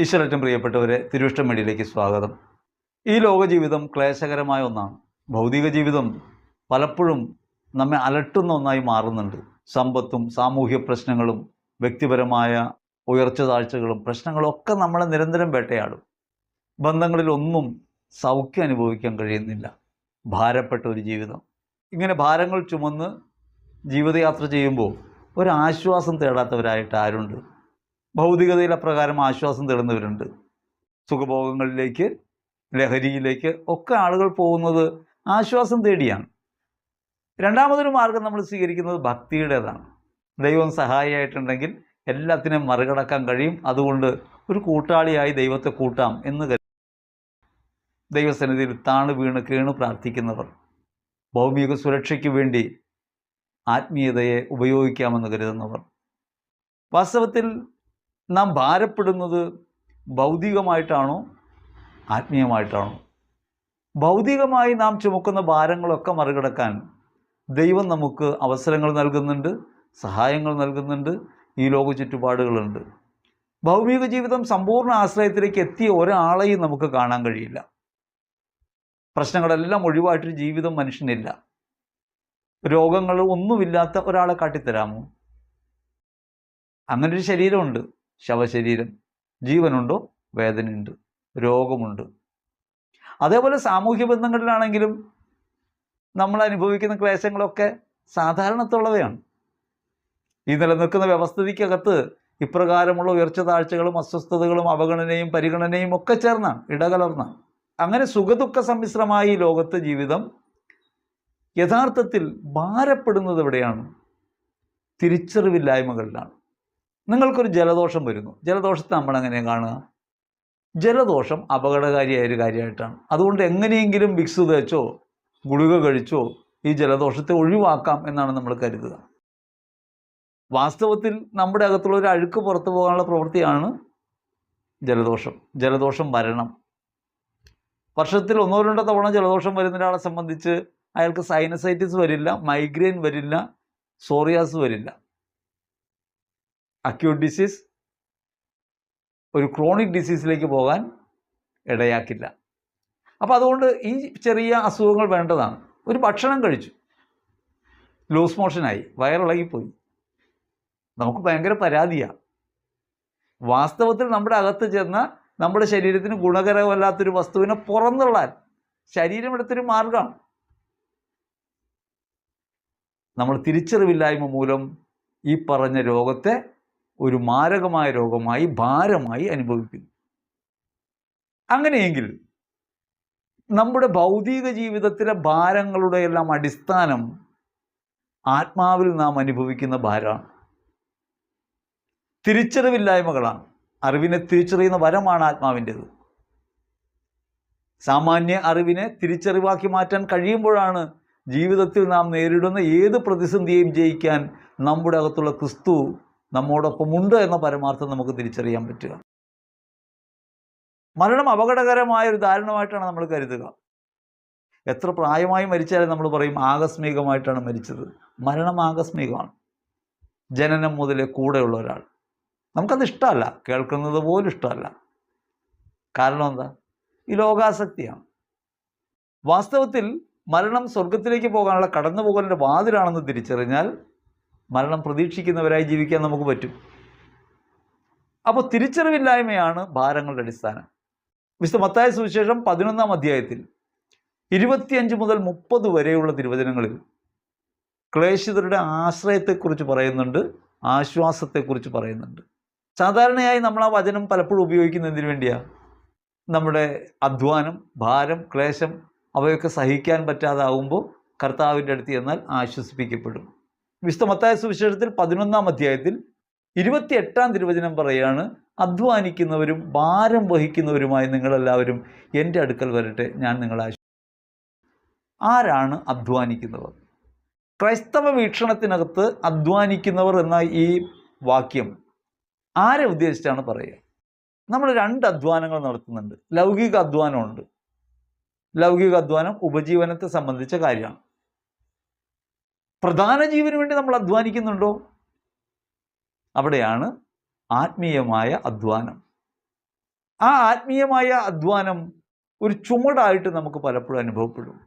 ഈശ്വരറ്റം പ്രിയപ്പെട്ടവരെ തിരുവിഷ്ടം സ്വാഗതം. ഈ ലോകജീവിതം ക്ലേശകരമായ ഒന്നാണ്. ഭൗതിക ജീവിതം പലപ്പോഴും നമ്മെ അലട്ടുന്ന ഒന്നായി മാറുന്നുണ്ട്. സമ്പത്തും സാമൂഹ്യ പ്രശ്നങ്ങളും വ്യക്തിപരമായ ഉയർച്ച താഴ്ചകളും പ്രശ്നങ്ങളൊക്കെ നമ്മളെ നിരന്തരം വേട്ടയാടും. ബന്ധങ്ങളിലൊന്നും സൗഖ്യം അനുഭവിക്കാൻ കഴിയുന്നില്ല. ഭാരപ്പെട്ട ഒരു ജീവിതം. ഇങ്ങനെ ഭാരങ്ങൾ ചുമന്ന് ജീവിതയാത്ര ചെയ്യുമ്പോൾ ഒരാശ്വാസം തേടാത്തവരായിട്ട് ആരുണ്ട്? ഭൗതികതയിൽ അപ്രകാരം ആശ്വാസം തേടുന്നവരുണ്ട്. സുഖഭോഗങ്ങളിലേക്ക് ലഹരിയിലേക്ക് ഒക്കെ ആളുകൾ പോകുന്നത് ആശ്വാസം തേടിയാണ്. രണ്ടാമതൊരു മാർഗം നമ്മൾ സ്വീകരിക്കുന്നത് ഭക്തിയുടേതാണ്. ദൈവം സഹായിയായിട്ടുണ്ടെങ്കിൽ എല്ലാത്തിനും മറികടക്കാൻ കഴിയും. അതുകൊണ്ട് ഒരു കൂട്ടാളിയായി ദൈവത്തെ കൂട്ടാം എന്ന് കരുതി. ദൈവസന്നിധിയിൽ താണ് വീണ് കേണ് പ്രാർത്ഥിക്കുന്നവർ ഭൗമിക സുരക്ഷയ്ക്ക് വേണ്ടി ആത്മീയതയെ ഉപയോഗിക്കാമെന്ന് കരുതുന്നവർ. വാസ്തവത്തിൽ നാം ഭാരപ്പെടുന്നത് ഭൗതികമായിട്ടാണോ ആത്മീയമായിട്ടാണോ? ഭൗതികമായി നാം ചുമക്കുന്ന ഭാരങ്ങളൊക്കെ മറികടക്കാൻ ദൈവം നമുക്ക് അവസരങ്ങൾ നൽകുന്നുണ്ട് സഹായങ്ങൾ നൽകുന്നുണ്ട് ഈ ലോക ചുറ്റുപാടുകളുണ്ട്. ഭൗമിക ജീവിതം സമ്പൂർണ ആശ്രയത്തിലേക്ക് എത്തിയ ഒരാളെയും നമുക്ക് കാണാൻ കഴിയില്ല. പ്രശ്നങ്ങളെല്ലാം ഒഴിവായിട്ടൊരു ജീവിതം മനുഷ്യനില്ല. രോഗങ്ങൾ ഒന്നുമില്ലാത്ത ഒരാളെ കാട്ടിത്തരാമോ? അങ്ങനൊരു ശരീരമുണ്ട്. ശവശരീരം. ജീവനുണ്ടോ? വേദനയുണ്ട്. രോഗമുണ്ട്. അതേപോലെ സാമൂഹ്യ ബന്ധങ്ങളിലാണെങ്കിലും നമ്മൾ അനുഭവിക്കുന്ന ക്ലേശങ്ങളൊക്കെ സാധാരണത്തുള്ളവയാണ്. ഈ നിലനിൽക്കുന്ന വ്യവസ്ഥിതിക്കകത്ത് ഇപ്രകാരമുള്ള ഉയർച്ച താഴ്ചകളും അസ്വസ്ഥതകളും അവഗണനയും പരിഗണനയും ഒക്കെ ചേർന്നാണ് ഇടകലർന്ന അങ്ങനെ സുഖദുഃഖ സമ്മിശ്രമായി ലോകത്തെ ജീവിതം യഥാർത്ഥത്തിൽ ഭാരപ്പെടുന്നത് എവിടെയാണ്? തിരിച്ചറിവില്ലായ്മകളിലാണ്. നിങ്ങൾക്കൊരു ജലദോഷം വരുന്നു. ജലദോഷത്തെ നമ്മൾ എങ്ങനെയാണ് കാണുക? ജലദോഷം അപകടകാരിയായ ഒരു കാര്യമായിട്ടാണ്. അതുകൊണ്ട് എങ്ങനെയെങ്കിലും വിക്സ് തേച്ചോ ഗുളിക കഴിച്ചോ ഈ ജലദോഷത്തെ ഒഴിവാക്കാം എന്നാണ് നമ്മൾ കരുതുക. വാസ്തവത്തിൽ നമ്മുടെ അകത്തുള്ള ഒരു അഴുക്ക് പുറത്തു പോകാനുള്ള പ്രവൃത്തിയാണ് ജലദോഷം. ജലദോഷം വരണം. വർഷത്തിൽ ഒന്നോ രണ്ടോ തവണ ജലദോഷം വരുന്ന ഒരാളെ സംബന്ധിച്ച് അയാൾക്ക് സൈനസൈറ്റിസ് വരില്ല മൈഗ്രെയിൻ വരില്ല സോറിയാസ് വരില്ല. അക്യൂട്ട് ഡിസീസ് ഒരു ക്രോണിക് ഡിസീസിലേക്ക് പോകാൻ ഇടയാക്കില്ല. അപ്പോൾ അതുകൊണ്ട് ഈ ചെറിയ അസുഖങ്ങൾ വേണ്ടതാണ്. ഒരു ഭക്ഷണം കഴിച്ചു. ലൂസ് മോഷനായി വയറിളകിപ്പോയി. നമുക്ക് ഭയങ്കര പരാതിയാണ് വാസ്തവത്തിൽ നമ്മുടെ അകത്ത് ചെന്ന നമ്മുടെ ശരീരത്തിന് ഗുണകരമല്ലാത്തൊരു വസ്തുവിനെ പുറന്തള്ളാൻ ശരീരം എടുത്തൊരു മാർഗമാണ് നമ്മൾ തിരിച്ചറിവില്ലായ്മ മൂലം ഈ പറഞ്ഞ രോഗത്തെ ഒരു മാരകമായ രോഗമായി ഭാരമായി അനുഭവിക്കുന്നു. അങ്ങനെയെങ്കിൽ നമ്മുടെ ഭൗതിക ജീവിതത്തിലെ ഭാരങ്ങളുടെ എല്ലാം അടിസ്ഥാനം ആത്മാവിൽ നാം അനുഭവിക്കുന്ന ഭാരമാണ്. തിരിച്ചറിവില്ലായ്മകളാണ്. അറിവിനെ തിരിച്ചറിയുന്ന വരമാണ് ആത്മാവിന്റെത്. സാമാന്യ അറിവിനെ തിരിച്ചറിവാക്കി മാറ്റാൻ കഴിയുമ്പോഴാണ് ജീവിതത്തിൽ നാം നേരിടുന്ന ഏത് പ്രതിസന്ധിയെയും ജയിക്കാൻ നമ്മുടെ അകത്തുള്ള ക്രിസ്തു നമ്മോടൊപ്പമുണ്ട് എന്ന പരമാർത്ഥം നമുക്ക് തിരിച്ചറിയാൻ പറ്റുക. മരണം അപകടകരമായ ഒരു ദാരുണമായിട്ടാണ് നമ്മൾ കരുതുക. എത്ര പ്രായമായി മരിച്ചാലും നമ്മൾ പറയും ആകസ്മികമായിട്ടാണ് മരിച്ചത്. മരണം ആകസ്മികമാണ്. ജനനം മുതലേ കൂടെയുള്ള ഒരാൾ. നമുക്കത് ഇഷ്ടമല്ല. കേൾക്കുന്നത് പോലും ഇഷ്ടമല്ല. കാരണം എന്താ? ഈ ലോകാസക്തിയാണ്. വാസ്തവത്തിൽ മരണം സ്വർഗത്തിലേക്ക് പോകാനുള്ള കടന്നുപോകലിന്റെ വാതിലാണെന്ന് തിരിച്ചറിഞ്ഞാൽ മരണം പ്രതീക്ഷിക്കുന്നവരായി ജീവിക്കാൻ നമുക്ക് പറ്റും. അപ്പോൾ തിരിച്ചറിവില്ലായ്മയാണ് ഭാരങ്ങളുടെ അടിസ്ഥാനം. വിശുദ്ധ മത്തായ സുവിശേഷം പതിനൊന്നാം അധ്യായത്തിൽ ഇരുപത്തിയഞ്ച് മുതൽ മുപ്പത് വരെയുള്ള തിരുവചനങ്ങളിൽ ക്ലേശിതരുടെ ആശ്രയത്തെക്കുറിച്ച് പറയുന്നുണ്ട് ആശ്വാസത്തെക്കുറിച്ച് പറയുന്നുണ്ട്. സാധാരണയായി നമ്മൾ ആ വചനം പലപ്പോഴും ഉപയോഗിക്കുന്നതിന് വേണ്ടിയാണ് നമ്മുടെ അധ്വാനം ഭാരം ക്ലേശം അവയൊക്കെ സഹിക്കാൻ പറ്റാതാവുമ്പോൾ കർത്താവിന്റെ അടുത്ത് ചെന്നാൽ ആശ്വസിപ്പിക്കപ്പെടും. വിശുദ്ധ മത്തായ സുവിശേഷത്തിൽ പതിനൊന്നാം അധ്യായത്തിൽ ഇരുപത്തിയെട്ടാം തിരുവചനം പറയാണ് അധ്വാനിക്കുന്നവരും ഭാരം വഹിക്കുന്നവരുമായി നിങ്ങളെല്ലാവരും എന്റെ അടുക്കൽ വരട്ടെ ഞാൻ നിങ്ങളെ ആരാണ് അധ്വാനിക്കുന്നവർ? ക്രൈസ്തവ വീക്ഷണത്തിനകത്ത് അധ്വാനിക്കുന്നവർ എന്ന ഈ വാക്യം ആരെ ഉദ്ദേശിച്ചാണ് പറയുക? നമ്മൾ രണ്ട് അധ്വാനങ്ങൾ നടത്തുന്നുണ്ട്. ലൗകിക അധ്വാനമുണ്ട്. ലൗകിക അധ്വാനം ഉപജീവനത്തെ സംബന്ധിച്ച കാര്യമാണ്. പ്രധാന ജീവന് വേണ്ടി നമ്മൾ അധ്വാനിക്കുന്നുണ്ടോ? അവിടെയാണ് ആത്മീയമായ അധ്വാനം. ആ ആത്മീയമായ അധ്വാനം ഒരു ചുമടായിട്ട് നമുക്ക് പലപ്പോഴും അനുഭവപ്പെടും.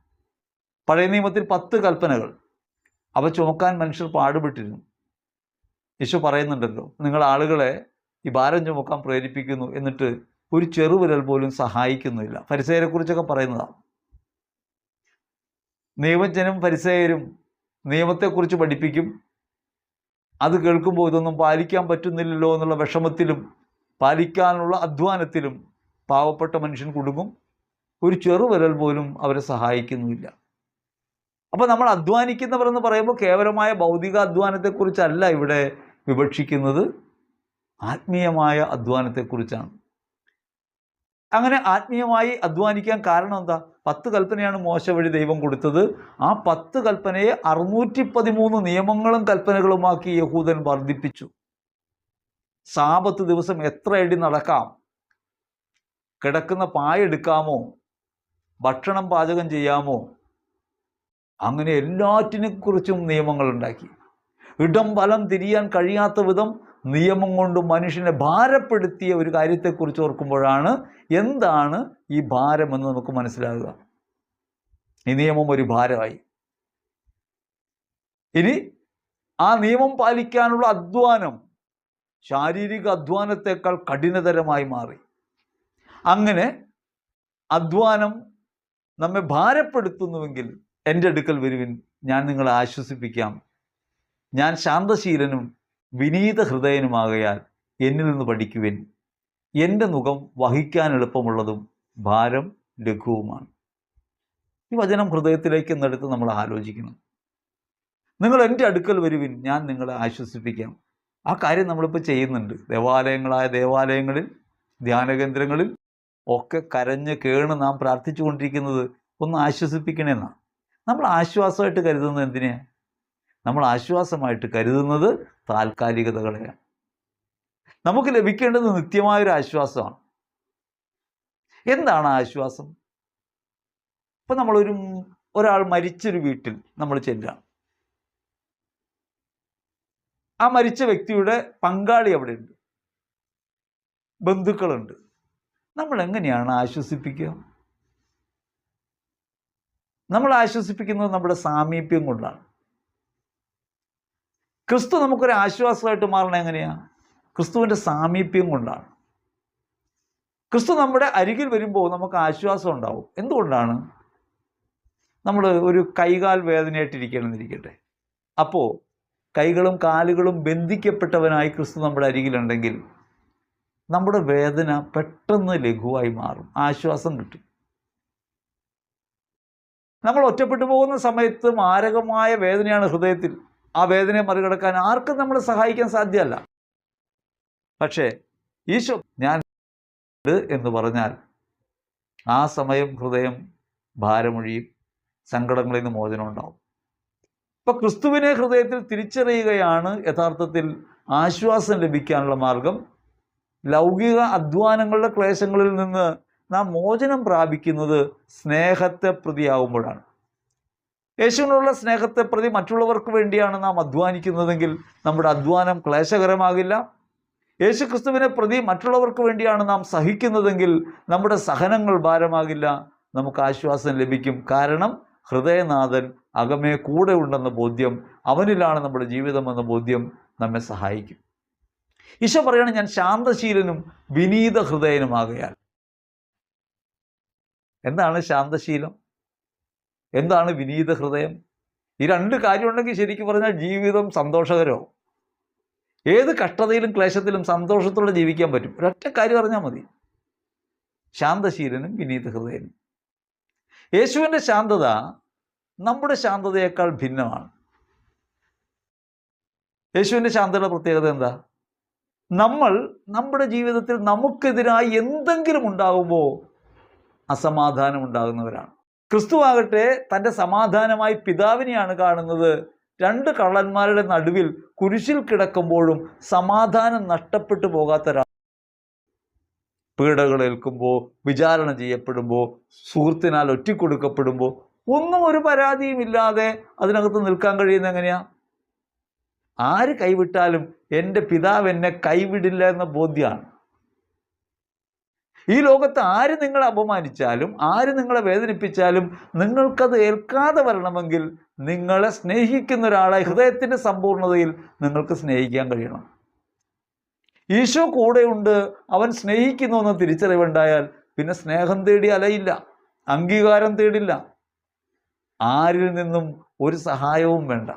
പഴയ നിയമത്തിൽ പത്ത് കൽപ്പനകൾ. അവ ചുമക്കാൻ മനുഷ്യർ പാടുപെട്ടിരുന്നു. യേശു പറയുന്നുണ്ടല്ലോ നിങ്ങൾ ആളുകളെ ഈ ഭാരം ചുമക്കാൻ പ്രേരിപ്പിക്കുന്നു എന്നിട്ട് ഒരു ചെറുവിരൽ പോലും സഹായിക്കുന്നില്ല. പരിസയരെ കുറിച്ചൊക്കെ പറയുന്നതാണ്. നിയമജ്ഞനും പരിസയരും നിയമത്തെക്കുറിച്ച് പഠിപ്പിക്കും. അത് കേൾക്കുമ്പോൾ ഇതൊന്നും പാലിക്കാൻ പറ്റുന്നില്ലല്ലോ എന്നുള്ള വിഷമത്തിലും പാലിക്കാനുള്ള അധ്വാനത്തിലും പാവപ്പെട്ട മനുഷ്യൻ കുടുങ്ങും. ഒരു ചെറുവിരൽ പോലും അവരെ സഹായിക്കുന്നുമില്ല. അപ്പോൾ നമ്മൾ അധ്വാനിക്കുന്നവർ എന്ന് പറയുമ്പോൾ കേവലമായ ഭൗതിക അധ്വാനത്തെക്കുറിച്ചല്ല ഇവിടെ വിവക്ഷിക്കുന്നത്. ആത്മീയമായ അധ്വാനത്തെക്കുറിച്ചാണ്. അങ്ങനെ ആത്മീയമായി അധ്വാനിക്കാൻ കാരണം എന്താ? പത്ത് കൽപ്പനയാണ് മോശ വഴി ദൈവം കൊടുത്തത്. ആ പത്ത് കൽപ്പനയെ അറുന്നൂറ്റി പതിമൂന്ന് നിയമങ്ങളും കൽപ്പനകളുമാക്കി യഹൂദൻ വർദ്ധിപ്പിച്ചു സാപത്ത് ദിവസം എത്ര അടി നടക്കാം? കിടക്കുന്ന പായ എടുക്കാമോ? ഭക്ഷണം പാചകം ചെയ്യാമോ? അങ്ങനെ എല്ലാറ്റിനെ കുറിച്ചും നിയമങ്ങൾ ഉണ്ടാക്കി ഇടം വലം തിരിയാൻ കഴിയാത്ത വിധം നിയമം കൊണ്ട് മനുഷ്യനെ ഭാരപ്പെടുത്തിയ ഒരു കാര്യത്തെക്കുറിച്ച് ഓർക്കുമ്പോഴാണ് എന്താണ് ഈ ഭാരമെന്ന് നമുക്ക് മനസ്സിലാകുക. ഈ നിയമം ഒരു ഭാരമായി. ഇനി ആ നിയമം പാലിക്കാനുള്ള അധ്വാനം ശാരീരിക അധ്വാനത്തെക്കാൾ കഠിനതരമായി മാറി. അങ്ങനെ അധ്വാനം നമ്മെ ഭാരപ്പെടുത്തുന്നുവെങ്കിൽ എന്റെ അടുക്കൽ വരുവിൻ. ഞാൻ നിങ്ങളെ ആശ്വസിപ്പിക്കാം. ഞാൻ ശാന്തശീലനും വിനീത ഹൃദയനുമാകയാൽ എന്നിൽ നിന്ന് പഠിക്കുവിൻ. എന്റെ മുഖം വഹിക്കാൻ എളുപ്പമുള്ളതും ഭാരം ലഘുവുമാണ്. ഈ വചനം ഹൃദയത്തിലേക്ക് എന്നെടുത്ത് നമ്മൾ ആലോചിക്കണം. നിങ്ങൾ എന്റെ അടുക്കൽ വരുവിൻ ഞാൻ നിങ്ങളെ ആശ്വസിപ്പിക്കാം. ആ കാര്യം നമ്മളിപ്പോൾ ചെയ്യുന്നുണ്ട്. ദേവാലയങ്ങളായ ദേവാലയങ്ങളിൽ ധ്യാനകേന്ദ്രങ്ങളിൽ ഒക്കെ കരഞ്ഞ് കേണ് നാം പ്രാർത്ഥിച്ചു കൊണ്ടിരിക്കുന്നത് ഒന്ന് ആശ്വസിപ്പിക്കണമെന്നാണ് നമ്മൾ ആശ്വാസമായിട്ട് കരുതുന്നത് എന്തിനെയാണ് നമ്മൾ ആശ്വാസമായിട്ട് കരുതുന്നത് താൽക്കാലികതകളെയാണ് നമുക്ക് ലഭിക്കേണ്ടത് നിത്യമായൊരു ആശ്വാസമാണ്. എന്താണ് ആശ്വാസം? ഇപ്പം നമ്മളൊരു ഒരാൾ മരിച്ചൊരു വീട്ടിൽ നമ്മൾ ചെല്ലുകയാണ്. ആ മരിച്ച വ്യക്തിയുടെ പങ്കാളി അവിടെ ഉണ്ട് ബന്ധുക്കളുണ്ട്. നമ്മൾ എങ്ങനെയാണ് ആശ്വസിപ്പിക്കുക? നമ്മൾ ആശ്വസിപ്പിക്കുന്നത് നമ്മുടെ സാമീപ്യം കൊണ്ടാണ്. ക്രിസ്തു നമുക്കൊരു ആശ്വാസമായിട്ട് മാറണം എങ്ങനെയാണ് ക്രിസ്തുവിന്റെ സാമീപ്യം കൊണ്ടാണ്. ക്രിസ്തു നമ്മുടെ അരികിൽ വരുമ്പോൾ നമുക്ക് ആശ്വാസം ഉണ്ടാവും. എന്തുകൊണ്ടാണ്? നമ്മൾ ഒരു കൈകാൽ വേദനയായിട്ടിരിക്കണമെന്നിരിക്കട്ടെ. അപ്പോൾ കൈകളും കാലുകളും ബന്ധിക്കപ്പെട്ടവനായി ക്രിസ്തു നമ്മുടെ അരികിലുണ്ടെങ്കിൽ നമ്മുടെ വേദന പെട്ടെന്ന് ലഘുവായി മാറും. ആശ്വാസം കിട്ടും. നമ്മൾ ഒറ്റപ്പെട്ടു പോകുന്ന സമയത്ത് മാരകമായ വേദനയാണ് ഹൃദയത്തിൽ. ആ വേദനയെ മറികടക്കാൻ ആർക്കും നമ്മളെ സഹായിക്കാൻ സാധ്യമല്ല പക്ഷേ ഈശോ ഞാൻ എന്ന് പറഞ്ഞാൽ ആ സമയം ഹൃദയം ഭാരമൊഴിയും സങ്കടങ്ങളിൽ നിന്ന് മോചനം ഉണ്ടാവും. ഇപ്പൊ ക്രിസ്തുവിനെ ഹൃദയത്തിൽ തിരിച്ചറിയുകയാണ് യഥാർത്ഥത്തിൽ ആശ്വാസം ലഭിക്കാനുള്ള മാർഗം. ലൗകിക അധ്വാനങ്ങളുടെ ക്ലേശങ്ങളിൽ നിന്ന് നാം മോചനം പ്രാപിക്കുന്നത് സ്നേഹത്തെ പ്രതിയാവുമ്പോഴാണ്. യേശുവിനുള്ള സ്നേഹത്തെ പ്രതി മറ്റുള്ളവർക്ക് വേണ്ടിയാണ് നാം അധ്വാനിക്കുന്നതെങ്കിൽ നമ്മുടെ അധ്വാനം ക്ലേശകരമാകില്ല. യേശു ക്രിസ്തുവിനെ പ്രതി മറ്റുള്ളവർക്ക് വേണ്ടിയാണ് നാം സഹിക്കുന്നതെങ്കിൽ നമ്മുടെ സഹനങ്ങൾ ഭാരമാകില്ല. നമുക്ക് ആശ്വാസം ലഭിക്കും. കാരണം ഹൃദയനാഥൻ അകമേ കൂടെ ഉണ്ടെന്ന ബോധ്യം അവനിലാണ് നമ്മുടെ ജീവിതമെന്ന ബോധ്യം നമ്മെ സഹായിക്കും. ഈശോ പറയണം ഞാൻ ശാന്തശീലനും വിനീത ഹൃദയനുമാകയാൽ എന്താണ് ശാന്തശീലം? എന്താണ് വിനീത ഹൃദയം? ഈ രണ്ട് കാര്യമുണ്ടെങ്കിൽ ശരിക്കും പറഞ്ഞാൽ ജീവിതം സന്തോഷകരോ ഏത് കഷ്ടതയിലും ക്ലേശത്തിലും സന്തോഷത്തോടെ ജീവിക്കാൻ പറ്റും. ഒരൊറ്റ കാര്യം പറഞ്ഞാൽ മതി. ശാന്തശീലനും വിനീത ഹൃദയനും. യേശുവിന്റെ ശാന്തത നമ്മുടെ ശാന്തതയേക്കാൾ ഭിന്നമാണ്. യേശുവിന്റെ ശാന്തതയുടെ പ്രത്യേകത എന്താ? നമ്മൾ നമ്മുടെ ജീവിതത്തിൽ നമുക്കെതിരായി എന്തെങ്കിലും ഉണ്ടാകുമ്പോൾ അസമാധാനം ഉണ്ടാകുന്നവരാണ്. ക്രിസ്തു ആകട്ടെ തന്റെ സമാധാനമായി പിതാവിനെയാണ് കാണുന്നത്. രണ്ട് കള്ളന്മാരുടെ നടുവിൽ കുരിശിൽ കിടക്കുമ്പോഴും സമാധാനം നഷ്ടപ്പെട്ടു പോകാത്ത ഒരാൾ. പീഡകളേൽക്കുമ്പോൾ വിചാരണ ചെയ്യപ്പെടുമ്പോൾ സുഹൃത്തിനാൽ ഒറ്റിക്കൊടുക്കപ്പെടുമ്പോൾ ഒന്നും ഒരു പരാതിയും ഇല്ലാതെ അതിനകത്ത് നിൽക്കാൻ കഴിയുന്ന എങ്ങനെയാ? ആര് കൈവിട്ടാലും എന്റെ പിതാവ് എന്നെ കൈവിടില്ല എന്ന ബോധ്യമാണ് ഈ ലോകത്ത് ആര് നിങ്ങളെ അപമാനിച്ചാലും ആര് നിങ്ങളെ വേദനിപ്പിച്ചാലും നിങ്ങൾക്കത് ഏൽക്കാതെ വരണമെങ്കിൽ നിങ്ങളെ സ്നേഹിക്കുന്ന ഒരാളെ ഹൃദയത്തിന്റെ സമ്പൂർണതയിൽ നിങ്ങൾക്ക് സ്നേഹിക്കാൻ കഴിയണം. ഈശോ കൂടെയുണ്ട് അവൻ സ്നേഹിക്കുന്നു എന്ന് തിരിച്ചറിവുണ്ടായാൽ പിന്നെ സ്നേഹം തേടി അലയില്ല അംഗീകാരം തേടില്ല. ആരിൽ നിന്നും ഒരു സഹായവും വേണ്ട.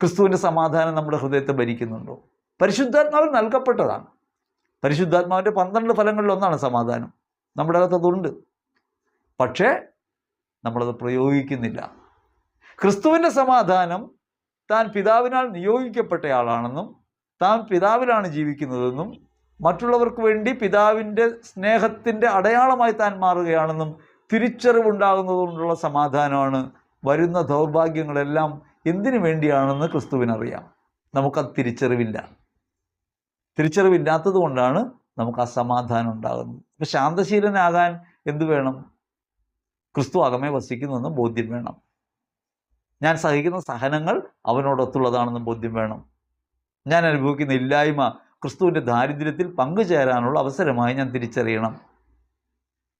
ക്രിസ്തുവിന്റെ സമാധാനം നമ്മുടെ ഹൃദയത്തെ ഭരിക്കുന്നുണ്ടോ? പരിശുദ്ധാത്മാവ് നൽകപ്പെട്ടതാണ്. പരിശുദ്ധാത്മാവിന്റെ പന്ത്രണ്ട് ഫലങ്ങളിൽ ഒന്നാണ് സമാധാനം. നമ്മുടെ അകത്ത് അതുണ്ട്. പക്ഷേ നമ്മളത് പ്രയോഗിക്കുന്നില്ല. ക്രിസ്തുവിന്റെ സമാധാനം താൻ പിതാവിനാൽ നിയോഗിക്കപ്പെട്ടയാളാണെന്നും താൻ പിതാവിലാണ് ജീവിക്കുന്നതെന്നും മറ്റുള്ളവർക്ക് വേണ്ടി പിതാവിന്റെ സ്നേഹത്തിന്റെ അടയാളമായി താൻ മാറുകയാണെന്നും തിരിച്ചറിവുണ്ടാകുന്നതുകൊണ്ടുള്ള സമാധാനമാണ്. വരുന്ന ദൗർഭാഗ്യങ്ങളെല്ലാം എന്തിനു വേണ്ടിയാണെന്ന് ക്രിസ്തുവിനറിയാം. നമുക്കത് തിരിച്ചറിവില്ല. തിരിച്ചറിവില്ലാത്തത് കൊണ്ടാണ് നമുക്ക് അസമാധാനം ഉണ്ടാകുന്നത്. ഇപ്പം ശാന്തശീലനാകാൻ എന്തു വേണം? ക്രിസ്തു അകമേ വസിക്കുന്നുവെന്ന് ബോധ്യം വേണം. ഞാൻ സഹിക്കുന്ന സഹനങ്ങൾ അവനോടൊത്തുള്ളതാണെന്ന് ബോധ്യം വേണം. ഞാൻ അനുഭവിക്കുന്ന ഇല്ലായ്മ ക്രിസ്തുവിന്റെ ദാരിദ്ര്യത്തിൽ പങ്കുചേരാനുള്ള അവസരമായി ഞാൻ തിരിച്ചറിയണം.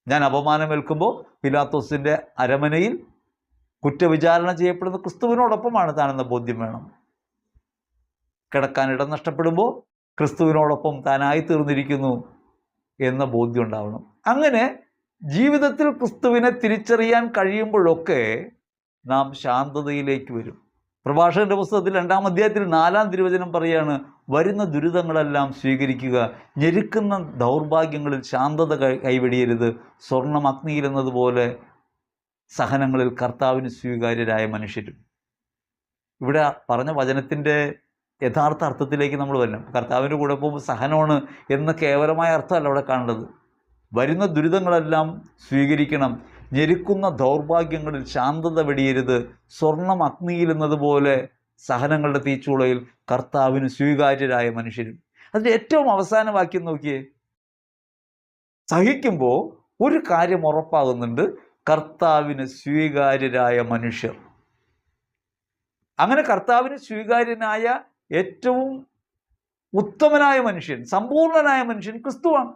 ഞാൻ അപമാനമേൽക്കുമ്പോൾ പിലാത്തോസിന്റെ അരമനയിൽ കുറ്റവിചാരണ ചെയ്യപ്പെടുന്ന ക്രിസ്തുവിനോടൊപ്പമാണ് താനെന്ന ബോധ്യം വേണം. കിടക്കാൻ ഇടം നഷ്ടപ്പെടുമ്പോൾ ക്രിസ്തുവിനോടൊപ്പം താനായി തീർന്നിരിക്കുന്നു എന്ന ബോധ്യം ഉണ്ടാവണം. അങ്ങനെ ജീവിതത്തിൽ ക്രിസ്തുവിനെ തിരിച്ചറിയാൻ കഴിയുമ്പോഴൊക്കെ നാം ശാന്തതയിലേക്ക് വരും. പ്രഭാഷകന്റെ പുസ്തകത്തിൽ രണ്ടാം അധ്യായത്തിൽ നാലാം തിരുവചനം പറയാണ് വരുന്ന ദുരിതങ്ങളെല്ലാം സ്വീകരിക്കുക ഞെരുക്കുന്ന ദൗർഭാഗ്യങ്ങളിൽ ശാന്തത കൈവെടിയരുത് സ്വർണം അഗ്നിയിലെന്നതുപോലെ സഹനങ്ങളിൽ കർത്താവിന് സ്വീകാര്യരായ മനുഷ്യരും. ഇവിടെ പറഞ്ഞ വചനത്തിന്റെ യഥാർത്ഥ അർത്ഥത്തിലേക്ക് നമ്മൾ വരണം. കർത്താവിന്റെ കൂടെ പോകുമ്പോൾ സഹനമാണ് എന്ന കേവലമായ അർത്ഥമല്ല അവിടെ കാണേണ്ടത്. വരുന്ന ദുരിതങ്ങളെല്ലാം സ്വീകരിക്കണം. ഞെരുക്കുന്ന ദൗർഭാഗ്യങ്ങളിൽ ശാന്തത വെടിയരുത്. സ്വർണം അഗ്നിയിൽ എന്നതുപോലെ സഹനങ്ങളുടെ തീച്ചുളയിൽ കർത്താവിന് സ്വീകാര്യരായ മനുഷ്യരും. അതിന്റെ ഏറ്റവും അവസാന വാക്യം നോക്കിയേ. സഹിക്കുമ്പോൾ ഒരു കാര്യം ഉറപ്പാകുന്നുണ്ട്. കർത്താവിന് സ്വീകാര്യരായ മനുഷ്യർ. അങ്ങനെ കർത്താവിന് സ്വീകാര്യനായ ഏറ്റവും ഉത്തമനായ മനുഷ്യൻ സമ്പൂർണനായ മനുഷ്യൻ ക്രിസ്തുവാണ്.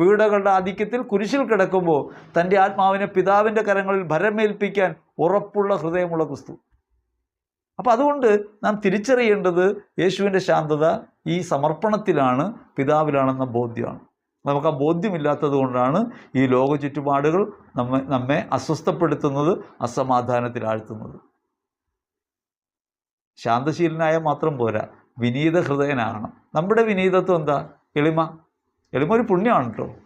പീഡകളുടെ ആധിക്യത്തിൽ കുരിശിൽ കിടക്കുമ്പോൾ തന്റെ ആത്മാവിനെ പിതാവിന്റെ കരങ്ങളിൽ ഭരമേൽപ്പിക്കാൻ ഉറപ്പുള്ള ഹൃദയമുള്ള ക്രിസ്തു. അപ്പം അതുകൊണ്ട് നാം തിരിച്ചറിയേണ്ടത് യേശുവിന്റെ ശാന്തത ഈ സമർപ്പണത്തിലാണ് പിതാവിലാണെന്ന ബോധ്യമാണ്. നമുക്ക് ആ ബോധ്യമില്ലാത്തത് കൊണ്ടാണ് ഈ ലോക ചുറ്റുപാടുകൾ നമ്മെ നമ്മെ അസ്വസ്ഥപ്പെടുത്തുന്നത് അസമാധാനത്തിലാഴ്ത്തുന്നത്. ശാന്തശീലനായ മാത്രം പോരാ. വിനീത ഹൃദയനാകണം നമ്മുടെ വിനീതത്വം എന്താ? എളിമ. എളിമ ഒരു പുണ്യമാണ് കേട്ടോ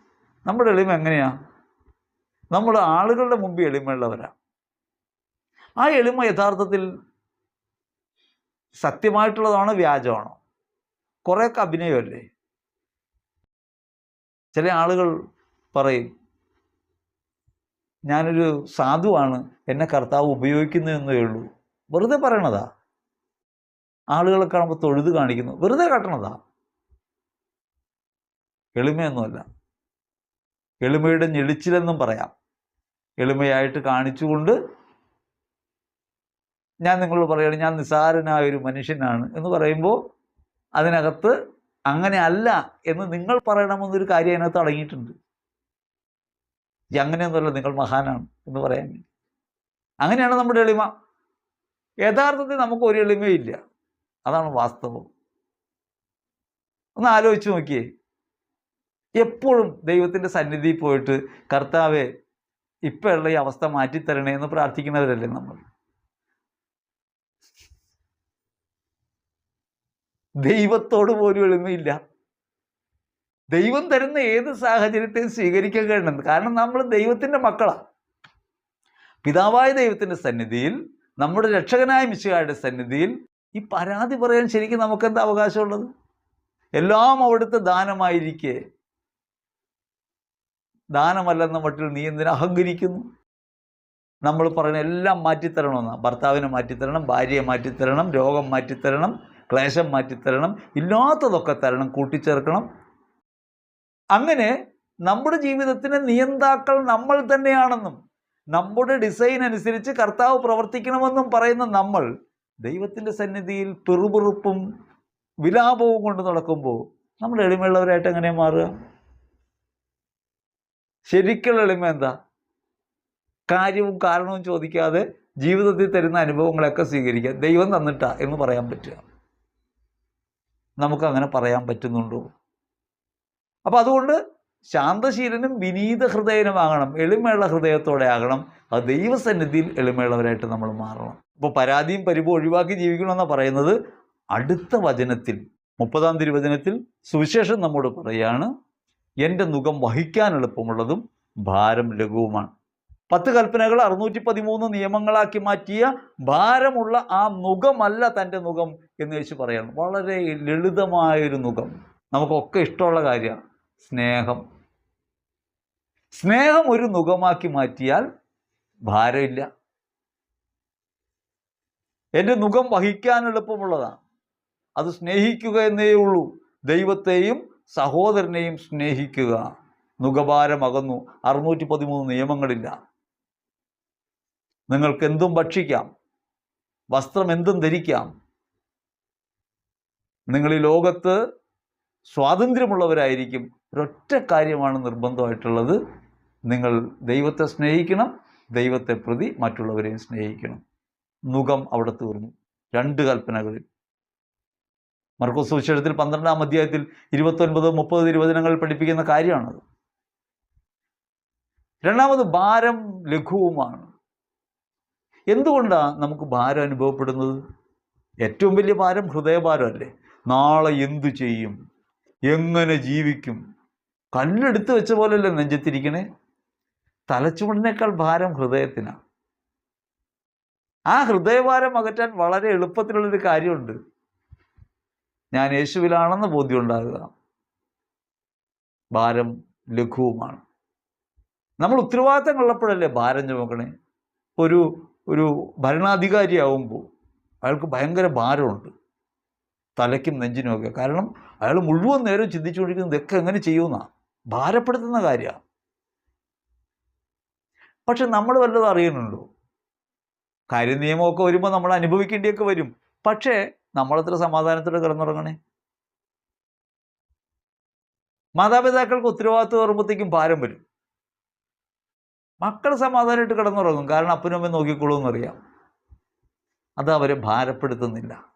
നമ്മുടെ എളിമ എങ്ങനെയാ? നമ്മൾ ആളുകളുടെ മുമ്പിൽ എളിമയുള്ളവരാ. ആ എളിമ യഥാർത്ഥത്തിൽ സത്യമായിട്ടുള്ളതാണോ വ്യാജമാണോ? കുറേയൊക്കെ അഭിനയമല്ലേ? ചില ആളുകൾ പറയും ഞാനൊരു സാധുവാണ്. എന്നെ കർത്താവ് ഉപയോഗിക്കുന്നതെന്നേ ഉള്ളൂ. വെറുതെ പറയണതാ. ആളുകളെ കാണുമ്പോൾ തൊഴുത് കാണിക്കുന്നു. വെറുതെ കാട്ടണതാ. എളിമയൊന്നുമല്ല. എളിമയുടെ ഞെളിച്ചിലെന്നും പറയാം. എളിമയായിട്ട് കാണിച്ചുകൊണ്ട് ഞാൻ നിങ്ങളോട് പറയുകയാണ് ഞാൻ നിസാരനായ ഒരു മനുഷ്യനാണ് എന്ന് പറയുമ്പോൾ അതിനകത്ത് അങ്ങനെ അല്ല എന്ന് നിങ്ങൾ പറയണമെന്നൊരു കാര്യം അതിനകത്ത് അടങ്ങിയിട്ടുണ്ട്. അങ്ങനെയൊന്നുമല്ല നിങ്ങൾ മഹാനാണ് എന്ന് പറയാൻ അങ്ങനെയാണ് നമ്മുടെ എളിമ. യഥാർത്ഥത്തിൽ നമുക്ക് ഒരു എളിമയില്ല അതാണ് വാസ്തവം. ഒന്ന് ആലോചിച്ച് നോക്കിയേ. എപ്പോഴും ദൈവത്തിന്റെ സന്നിധിയിൽ പോയിട്ട് കർത്താവെ ഇപ്പോഴുള്ള ഈ അവസ്ഥ മാറ്റിത്തരണേ എന്ന് പ്രാർത്ഥിക്കുന്നവരല്ലേ നമ്മൾ. ദൈവത്തോട് പോലും എളിമയില്ല. ദൈവം തരുന്ന ഏത് സാഹചര്യത്തെയും സ്വീകരിക്കാൻ കഴിയണം കാരണം നമ്മൾ ദൈവത്തിന്റെ മക്കളാണ് പിതാവായ ദൈവത്തിന്റെ സന്നിധിയിൽ നമ്മുടെ രക്ഷകനായ മിശുകാരുടെ സന്നിധിയിൽ ഈ പരാതി പറയാൻ ശരിക്കും നമുക്കെന്താ അവകാശമുള്ളത്? എല്ലാം അവിടുത്തെ ദാനമായിരിക്കെ. ദാനമല്ലെന്ന മട്ടിൽ നീ എന്തിനാ അഹങ്കരിക്കുന്നു? നമ്മൾ പറയുന്ന എല്ലാം മാറ്റിത്തരണമെന്നാണ് ഭർത്താവിനെ മാറ്റിത്തരണം ഭാര്യയെ മാറ്റിത്തരണം രോഗം മാറ്റിത്തരണം ക്ലേശം മാറ്റിത്തരണം ഇല്ലാത്തതൊക്കെ തരണം കൂട്ടിച്ചേർക്കണം. അങ്ങനെ നമ്മുടെ ജീവിതത്തിന് നിയന്താക്കൾ നമ്മൾ തന്നെയാണെന്നും നമ്മുടെ ഡിസൈൻ അനുസരിച്ച് കർത്താവ് പ്രവർത്തിക്കണമെന്നും പറയുന്ന നമ്മൾ ദൈവത്തിന്റെ സന്നിധിയിൽ പെറുപെറുപ്പും വിലാപവും കൊണ്ട് നടക്കുമ്പോൾ നമ്മൾ എളിമയുള്ളവരായിട്ട് എങ്ങനെ മാറുക? ശരിക്കുള്ള എളിമ എന്താ? കാര്യവും കാരണവും ചോദിക്കാതെ ജീവിതത്തിൽ തരുന്ന അനുഭവങ്ങളൊക്കെ സ്വീകരിക്കുക. ദൈവം തന്നിട്ടാ എന്ന് പറയാൻ പറ്റുക. നമുക്കങ്ങനെ പറയാൻ പറ്റുന്നുണ്ടോ? അപ്പം അതുകൊണ്ട് ശാന്തശീലനും വിനീത ഹൃദയനുമാകണം എളിമയുള്ള ഹൃദയത്തോടെ ആകണം. അത് ദൈവസന്നിധിയിൽ എളിമയുള്ളവരായിട്ട് നമ്മൾ മാറണം. ഇപ്പോൾ പരാതിയും പരിപോ ഒഴിവാക്കി ജീവിക്കണമെന്നാണ് പറയുന്നത് അടുത്ത വചനത്തിൽ മുപ്പതാം തിരുവചനത്തിൽ സുവിശേഷം നമ്മോട് പറയുകയാണ് എന്റെ മുഖം വഹിക്കാൻ എളുപ്പമുള്ളതും ഭാരം ലഘുവുമാണ്. പത്ത് കൽപ്പനകൾ അറുന്നൂറ്റി പതിമൂന്ന് നിയമങ്ങളാക്കി മാറ്റിയ ഭാരമുള്ള ആ മുഖമല്ല തന്റെ മുഖം എന്ന് വെച്ച് പറയണം. വളരെ ലളിതമായൊരു മുഖം. നമുക്കൊക്കെ ഇഷ്ടമുള്ള കാര്യമാണ്. സ്നേഹം. സ്നേഹം ഒരു നുഖമാക്കി മാറ്റിയാൽ ഭാരമില്ല. എന്റെ മുഖം വഹിക്കാൻ എളുപ്പമുള്ളതാണ്. അത് സ്നേഹിക്കുക എന്നേ ഉള്ളൂ. ദൈവത്തെയും സഹോദരനെയും സ്നേഹിക്കുക. മുഖഭാരം അകന്നു അറുന്നൂറ്റി പതിമൂന്ന് നിയമങ്ങളില്ല. നിങ്ങൾക്ക് എന്തും ഭക്ഷിക്കാം. വസ്ത്രം എന്തും ധരിക്കാം. നിങ്ങൾ ഈ ലോകത്ത് സ്വാതന്ത്ര്യമുള്ളവരായിരിക്കും. ഒരൊറ്റ കാര്യമാണ് നിർബന്ധമായിട്ടുള്ളത്. നിങ്ങൾ ദൈവത്തെ സ്നേഹിക്കണം ദൈവത്തെ പ്രതി മറ്റുള്ളവരെയും സ്നേഹിക്കണം. മുഖം അവിടെ തീർന്നു. രണ്ട് കൽപ്പനകളിൽ. മർക്കോസ് സുവിശേഷത്തിൽ പന്ത്രണ്ടാം അധ്യായത്തിൽ ഇരുപത്തൊൻപത് മുപ്പത് തിരുവചനങ്ങൾ പഠിപ്പിക്കുന്ന കാര്യമാണത്. രണ്ടാമത് ഭാരം ലഘുവുമാണ്. എന്തുകൊണ്ടാണ് നമുക്ക് ഭാരം അനുഭവപ്പെടുന്നത്? ഏറ്റവും വലിയ ഭാരം ഹൃദയഭാരമല്ലേ? നാളെ എന്തു ചെയ്യും? എങ്ങനെ ജീവിക്കും? കല്ലെടുത്ത് വെച്ച പോലെയല്ലേ നെഞ്ചത്തിരിക്കണേ? തലച്ചുമടിനേക്കാൾ ഭാരം ഹൃദയത്തിനാണ് ആ ഹൃദയഭാരം അകറ്റാൻ വളരെ എളുപ്പത്തിലുള്ളൊരു കാര്യമുണ്ട്. ഞാൻ യേശുവിലാണെന്ന് ബോധ്യം ഉണ്ടാകുക ഭാരം ലഘുവുമാണ്. നമ്മൾ ഉത്തരവാദിത്തം ഉള്ളപ്പോഴല്ലേ ഭാരം ചുമക്കണേ? ഒരു ഒരു ഭരണാധികാരിയാവുമ്പോൾ അയാൾക്ക് ഭയങ്കര ഭാരമുണ്ട്. തലയ്ക്കും നെഞ്ചിനുമൊക്കെ. കാരണം അയാൾ മുഴുവൻ നേരം ചിന്തിച്ചുകൊണ്ടിരിക്കുന്നത് ഇതൊക്കെ എങ്ങനെ ചെയ്യുമെന്നാണ് ഭാരപ്പെടുത്തുന്ന കാര്യമാണ് പക്ഷെ നമ്മൾ വല്ലതും അറിയുന്നുണ്ടോ? കാര്യനിയമമൊക്കെ വരുമ്പോൾ നമ്മൾ അനുഭവിക്കേണ്ടിയൊക്കെ വരും. പക്ഷേ നമ്മളത്ര സമാധാനത്തോടെ കിടന്നുറങ്ങണേ? മാതാപിതാക്കൾക്ക് ഉത്തരവാദിത്വം വരുമ്പോഴത്തേക്കും ഭാരം വരും. മക്കൾ സമാധാനമായിട്ട് കിടന്നുറങ്ങും. കാരണം അപ്പനും അമ്മയും നോക്കിക്കോളൂ എന്നറിയാം അത് അവരെ ഭാരപ്പെടുത്തുന്നില്ല.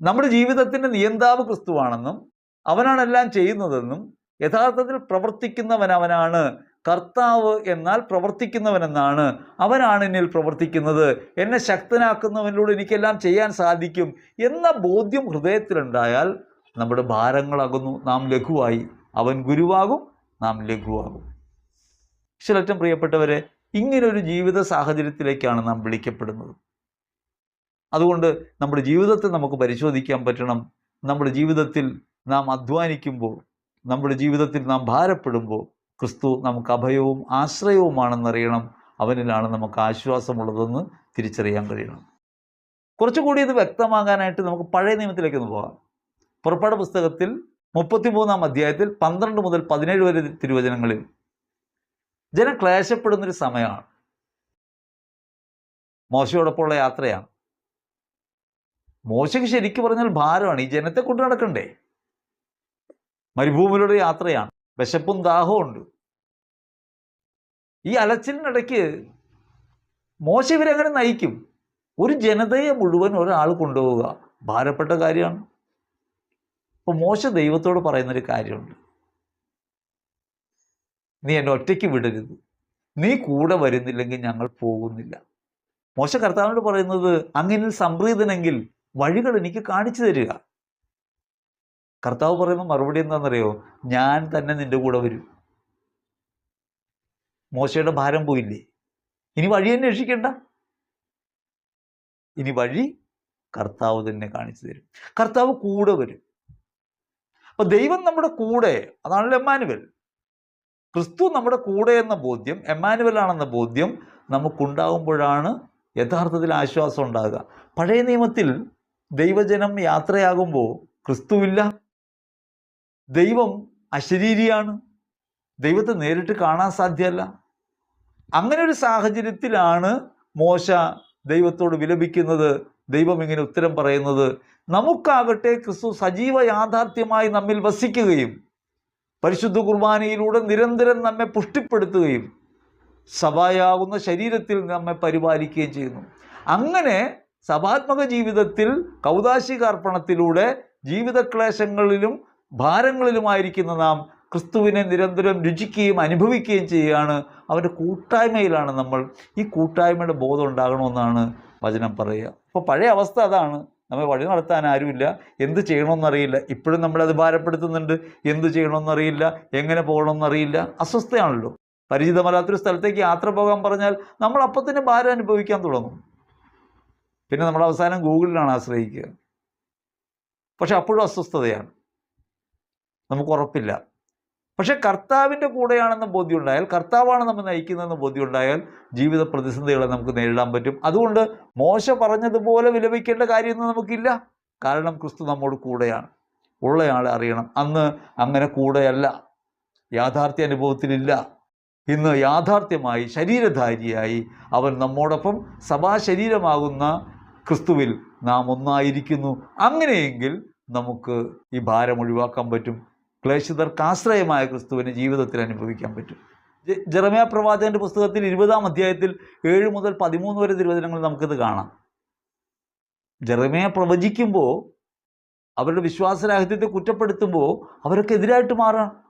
നമ്മുടെ ജീവിതത്തിന്റെ നിയന്താവ് ക്രിസ്തുവാണെന്നും അവനാണെല്ലാം ചെയ്യുന്നതെന്നും യഥാർത്ഥത്തിൽ പ്രവർത്തിക്കുന്നവൻ അവനാണ് കർത്താവ് എന്നാൽ പ്രവർത്തിക്കുന്നവനെന്നാണ്. അവനാണ് എന്നിൽ പ്രവർത്തിക്കുന്നത്. എന്നെ ശക്തനാക്കുന്നവനിലൂടെ എനിക്കെല്ലാം ചെയ്യാൻ സാധിക്കും എന്ന ബോധ്യം ഹൃദയത്തിലുണ്ടായാൽ നമ്മുടെ ഭാരങ്ങളകുന്നു. നാം ലഘുവായി. അവൻ ഗുരുവാകും നാം ലഘുവാകും. ചിലറ്റം പ്രിയപ്പെട്ടവരെ ഇങ്ങനൊരു ജീവിത സാഹചര്യത്തിലേക്കാണ് നാം വിളിക്കപ്പെടുന്നത്. അതുകൊണ്ട് നമ്മുടെ ജീവിതത്തെ നമുക്ക് പരിശോധിക്കാൻ പറ്റണം. നമ്മുടെ ജീവിതത്തിൽ നാം അധ്വാനിക്കുമ്പോൾ നമ്മുടെ ജീവിതത്തിൽ നാം ഭാരപ്പെടുമ്പോൾ ക്രിസ്തു നമുക്ക് അഭയവും ആശ്രയവുമാണെന്നറിയണം. അവനിലാണ് നമുക്ക് ആശ്വാസമുള്ളതെന്ന് തിരിച്ചറിയാൻ കഴിയണം. കുറച്ചുകൂടി ഇത് വ്യക്തമാകാനായിട്ട് നമുക്ക് പഴയ നിയമത്തിലേക്ക് ഒന്ന് പോകാം. പുറപ്പാട് പുസ്തകത്തിൽ മുപ്പത്തിമൂന്നാം അധ്യായത്തിൽ പന്ത്രണ്ട് മുതൽ പതിനേഴ് വരെ തിരുവചനങ്ങളിൽ ജനം ക്ലേശപ്പെടുന്നൊരു സമയമാണ്. മോശയോടൊപ്പമുള്ള യാത്രയാണ്. മോശയ്ക്ക് ശരിക്കും പറഞ്ഞാൽ ഭാരമാണ്. ഈ ജനത്തെ കൊണ്ടു നടക്കണ്ടേ? മരുഭൂമിയിലൂടെ യാത്രയാണ്. വിശപ്പും ദാഹവും ഉണ്ട്. ഈ അലച്ചിലിനിടയ്ക്ക് മോശ ഇവരെങ്ങനെ നയിക്കും? ഒരു ജനതയെ മുഴുവൻ ഒരാൾ കൊണ്ടുപോവുക. ഭാരപ്പെട്ട കാര്യമാണ്. അപ്പോൾ മോശ ദൈവത്തോട് പറയുന്നൊരു കാര്യമുണ്ട്. നീ എന്നെ ഒറ്റയ്ക്ക് വിടരുത്. നീ കൂടെ വരുന്നില്ലെങ്കിൽ ഞങ്ങൾ പോകുന്നില്ല. മോശ കർത്താവിനോട് പറയുന്നത് അങ്ങനെ സംപ്രീതനെങ്കിൽ വഴികൾ എനിക്ക് കാണിച്ചു തരിക. കർത്താവ് പറയുന്ന മറുപടി എന്താണെന്നറിയോ? ഞാൻ തന്നെ നിന്റെ കൂടെ വരും. മോശയുടെ ഭാരം പോയില്ലേ? ഇനി വഴി അന്വേഷിക്കണ്ട ഇനി വഴി കർത്താവ് തന്നെ കാണിച്ചു തരും. കർത്താവ് കൂടെ വരും. അപ്പൊ ദൈവം നമ്മുടെ കൂടെ അതാണല്ലോ എമ്മാനുവൽ. ക്രിസ്തു നമ്മുടെ കൂടെ എന്ന ബോധ്യം എമ്മാനുവൽ ആണെന്ന ബോധ്യം നമുക്കുണ്ടാകുമ്പോഴാണ് യഥാർത്ഥത്തിൽ ആശ്വാസം ഉണ്ടാകുക. പഴയ നിയമത്തിൽ ദൈവജനം യാത്രയാകുമ്പോൾ ക്രിസ്തുവില്ല. ദൈവം അശരീരിയാണ്. ദൈവത്തെ നേരിട്ട് കാണാൻ സാധ്യമല്ല. അങ്ങനെ ഒരു സാഹചര്യത്തിലാണ് മോശ ദൈവത്തോട് വിലപിക്കുന്നത്. ദൈവം ഇങ്ങനെ ഉത്തരം പറയുന്നത്. നമുക്കാകട്ടെ ക്രിസ്തു സജീവ യാഥാർത്ഥ്യമായി നമ്മിൽ വസിക്കുകയും പരിശുദ്ധ കുർബാനയിലൂടെ നിരന്തരം നമ്മെ പുഷ്ടിപ്പെടുത്തുകയും സഭയാകുന്ന ശരീരത്തിൽ നമ്മെ പരിപാലിക്കുകയും ചെയ്യുന്നു. അങ്ങനെ സഭാത്മക ജീവിതത്തിൽ കൗതാശികാർപ്പണത്തിലൂടെ ജീവിതക്ലേശങ്ങളിലും ഭാരങ്ങളിലുമായിരിക്കുന്ന നാം ക്രിസ്തുവിനെ നിരന്തരം രുചിക്കുകയും അനുഭവിക്കുകയും ചെയ്യുകയാണ്. അവന്റെ കൂട്ടായ്മയിലാണ് നമ്മൾ ഈ കൂട്ടായ്മയുടെ ബോധം ഉണ്ടാകണമെന്നാണ് വചനം പറയുക. അപ്പോൾ പഴയ അവസ്ഥ അതാണ്. നമ്മെ വഴി നടത്താൻ ആരുമില്ല. എന്ത് ചെയ്യണമെന്നറിയില്ല. ഇപ്പോഴും നമ്മളത് ഭാരപ്പെടുത്തുന്നുണ്ട്. എന്ത് ചെയ്യണമെന്നറിയില്ല. എങ്ങനെ പോകണമെന്നറിയില്ല. അസ്വസ്ഥയാണല്ലോ. പരിചിതമല്ലാത്തൊരു സ്ഥലത്തേക്ക് യാത്ര പോകാൻ പറഞ്ഞാൽ നമ്മൾ അപ്പം തന്നെ ഭാരം അനുഭവിക്കാൻ തുടങ്ങും. പിന്നെ നമ്മൾ അവസാനം ഗൂഗിളിലാണ് ആശ്രയിക്കുക. പക്ഷെ അപ്പോഴും അസ്വസ്ഥതയാണ്. നമുക്ക് ഉറപ്പില്ല. പക്ഷെ കർത്താവിന്റെ കൂടെയാണെന്ന ബോധ്യമുണ്ടായാൽ കർത്താവാണ് നമ്മൾ നയിക്കുന്നതെന്ന് ബോധ്യമുണ്ടായാൽ ജീവിത പ്രതിസന്ധികളെ നമുക്ക് നേരിടാൻ പറ്റും. അതുകൊണ്ട് മോശ പറഞ്ഞതുപോലെ വിലപിക്കേണ്ട കാര്യമൊന്നും നമുക്കില്ല. കാരണം ക്രിസ്തു നമ്മോട് കൂടെയാണ്. ഉള്ളയാളെ അറിയണം. അന്ന് അങ്ങനെ കൂടെയല്ല. യാഥാർത്ഥ്യ അനുഭവത്തിലില്ല. ഇന്ന് യാഥാർത്ഥ്യമായി ശരീരധാരിയായി അവൻ നമ്മോടൊപ്പം സഭാശരീരമാകുന്ന ക്രിസ്തുവിൽ നാം ഒന്നായിരിക്കുന്നു. അങ്ങനെയെങ്കിൽ നമുക്ക് ഈ ഭാരം ഒഴിവാക്കാൻ പറ്റും. ക്ലേശിതർക്ക് ആശ്രയമായ ക്രിസ്തുവിനെ ജീവിതത്തിൽ അനുഭവിക്കാൻ പറ്റും. ജെറമ്യാ പ്രവാചകന്റെ പുസ്തകത്തിൽ ഇരുപതാം അധ്യായത്തിൽ ഏഴ് മുതൽ പതിമൂന്ന് വരെ തിരുവചനങ്ങൾ നമുക്കിത് കാണാം. ജെറമയ പ്രവചിക്കുമ്പോൾ അവരുടെ വിശ്വാസരാഹിത്യത്തെ കുറ്റപ്പെടുത്തുമ്പോൾ അവരൊക്കെ എതിരായിട്ട് മാറാം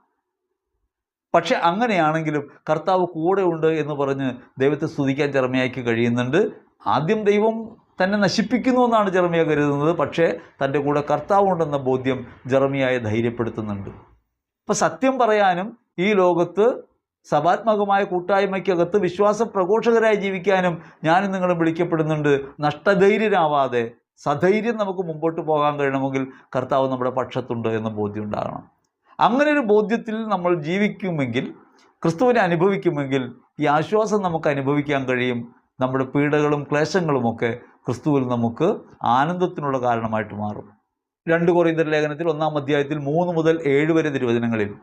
പക്ഷെ അങ്ങനെയാണെങ്കിലും കർത്താവ് കൂടെ ഉണ്ട് എന്ന് പറഞ്ഞ് ദൈവത്തെ സ്തുതിക്കാൻ ചെറമയാക്കി കഴിയുന്നുണ്ട്. ആദ്യം ദൈവം തന്നെ നശിപ്പിക്കുന്നു എന്നാണ് ജെറമിയ കരുതുന്നത്. പക്ഷേ തന്റെ കൂടെ കർത്താവ് ഉണ്ടെന്ന ബോധ്യം ജെറമിയായെ ധൈര്യപ്പെടുത്തുന്നുണ്ട്. അപ്പോൾ സത്യം പറയാനും ഈ ലോകത്ത് സഭാത്മകമായ കൂട്ടായ്മയ്ക്കകത്ത് വിശ്വാസ പ്രഘോഷകരായി ജീവിക്കാനും ഞാനും നിങ്ങളും വിളിക്കപ്പെടുന്നുണ്ട്. നഷ്ടധൈര്യരാവാതെ സധൈര്യം നമുക്ക് മുമ്പോട്ട് പോകാൻ കഴിയണമെങ്കിൽ കർത്താവ് നമ്മുടെ പക്ഷത്തുണ്ട് എന്ന ബോധ്യം ഉണ്ടാകണം. അങ്ങനെ ഒരു ബോധ്യത്തിൽ നമ്മൾ ജീവിക്കുമെങ്കിൽ ക്രിസ്തുവിനെ അനുഭവിക്കുമെങ്കിൽ ഈ ആശ്വാസം നമുക്ക് അനുഭവിക്കാൻ കഴിയും. നമ്മുടെ പീഡകളും ക്ലേശങ്ങളുമൊക്കെ ക്രിസ്തുവിൽ നമുക്ക് ആനന്ദത്തിനുള്ള കാരണമായിട്ട് മാറും. രണ്ട് കൊറിയന്തർ ലേഖനത്തിൽ ഒന്നാം അധ്യായത്തിൽ മൂന്ന് മുതൽ ഏഴ് വരെ തിരുവചനങ്ങളിൽ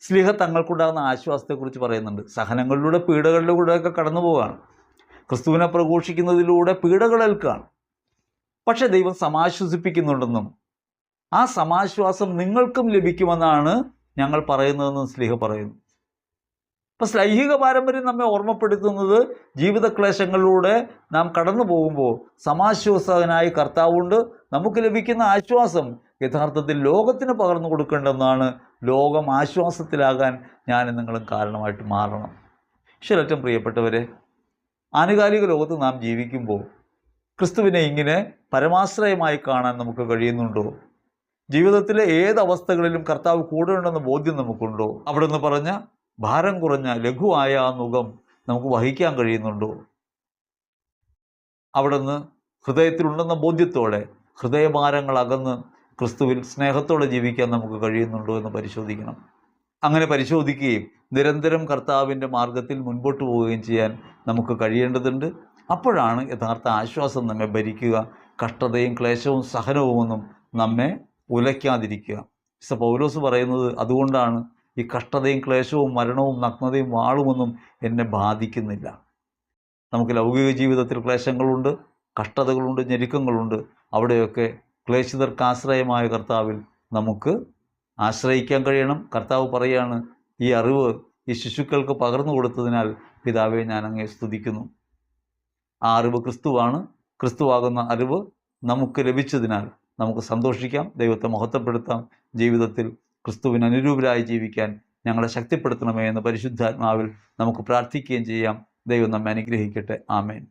സ്ലിഹ തങ്ങൾക്കുണ്ടാകുന്ന ആശ്വാസത്തെക്കുറിച്ച് പറയുന്നുണ്ട്. സഹനങ്ങളിലൂടെ പീഡകളിലൂടെയൊക്കെ കടന്നു പോവുകയാണ്. ക്രിസ്തുവിനെ പ്രഘോഷിക്കുന്നതിലൂടെ പീഡകളേൽക്കുകയാണ്. പക്ഷെ ദൈവം സമാശ്വസിപ്പിക്കുന്നുണ്ടെന്നും ആ സമാശ്വാസം നിങ്ങൾക്കും ലഭിക്കുമെന്നാണ് ഞങ്ങൾ പറയുന്നതെന്നും സ്ലിഹ പറയുന്നു. ഇപ്പം സ്ലൈഹിക പാരമ്പര്യം നമ്മെ ഓർമ്മപ്പെടുത്തുന്നത് ജീവിതക്ലേശങ്ങളിലൂടെ നാം കടന്നു പോകുമ്പോൾ സമാശ്വാസകനായി കർത്താവുണ്ട്. നമുക്ക് ലഭിക്കുന്ന ആശ്വാസം യഥാർത്ഥത്തിൽ ലോകത്തിന് പകർന്നു കൊടുക്കേണ്ടെന്നാണ് ലോകം ആശ്വാസത്തിലാകാൻ ഞാൻ നിങ്ങളും കാരണമായിട്ട് മാറണം. ഈശ്വരറ്റം പ്രിയപ്പെട്ടവരെ ആനുകാലിക ലോകത്ത് നാം ജീവിക്കുമ്പോൾ ക്രിസ്തുവിനെ ഇങ്ങനെ പരമാശ്രയമായി കാണാൻ നമുക്ക് കഴിയുന്നുണ്ടോ? ജീവിതത്തിലെ ഏത് അവസ്ഥകളിലും കർത്താവ് കൂടെ ഉണ്ടെന്ന ബോധ്യം നമുക്കുണ്ടോ? അവിടെ നിന്ന് പറഞ്ഞ ഭാരം കുറഞ്ഞ ലഘുവായ ആ മുഖം നമുക്ക് വഹിക്കാൻ കഴിയുന്നുണ്ടോ? അവിടുന്ന് ഹൃദയത്തിലുണ്ടെന്ന ബോധ്യത്തോടെ ഹൃദയഭാരങ്ങൾ അകന്ന് ക്രിസ്തുവിൽ സ്നേഹത്തോടെ ജീവിക്കാൻ നമുക്ക് കഴിയുന്നുണ്ടോ എന്ന് പരിശോധിക്കണം. അങ്ങനെ പരിശോധിക്കുകയും നിരന്തരം കർത്താവിന്റെ മാർഗത്തിൽ മുൻപോട്ട് പോവുകയും ചെയ്യാൻ നമുക്ക് കഴിയേണ്ടതുണ്ട്. അപ്പോഴാണ് യഥാർത്ഥ ആശ്വാസം നമ്മെ ഭരിക്കുക കഷ്ടതയും ക്ലേശവും സഹനവുമൊന്നും നമ്മെ ഉലയ്ക്കാതിരിക്കുക. മിസ്റ്റർ പൗലോസ് പറയുന്നത് അതുകൊണ്ടാണ് ഈ കഷ്ടതയും ക്ലേശവും മരണവും നഗ്നതയും വാളുമൊന്നും എന്നെ ബാധിക്കുന്നില്ല. നമുക്ക് ലൗകിക ജീവിതത്തിൽ ക്ലേശങ്ങളുണ്ട് കഷ്ടതകളുണ്ട് ഞെരുക്കങ്ങളുണ്ട്. അവിടെയൊക്കെ ക്ലേശിതർക്ക് ആശ്രയമായ കർത്താവിൽ നമുക്ക് ആശ്രയിക്കാൻ കഴിയണം. കർത്താവ് പറയാണ് ഈ അറിവ് ഈ ശിശുക്കൾക്ക് പകർന്നു കൊടുത്തതിനാൽ പിതാവെ ഞാൻ അങ്ങേ സ്തുതിക്കുന്നു. ആ അറിവ് ക്രിസ്തുവാണ്. ക്രിസ്തുവാകുന്ന അറിവ് നമുക്ക് ലഭിച്ചതിനാൽ നമുക്ക് സന്തോഷിക്കാം ദൈവത്തെ മഹത്വപ്പെടുത്താം. ജീവിതത്തിൽ ക്രിസ്തുവിന് അനുരൂപരായി ജീവിക്കാൻ ഞങ്ങളെ ശക്തിപ്പെടുത്തണമേ എന്ന് പരിശുദ്ധാത്മാവിൽ നമുക്ക് പ്രാർത്ഥിക്കുകയും ചെയ്യാം. ദൈവം നമ്മെ അനുഗ്രഹിക്കട്ടെ. ആമേൻ.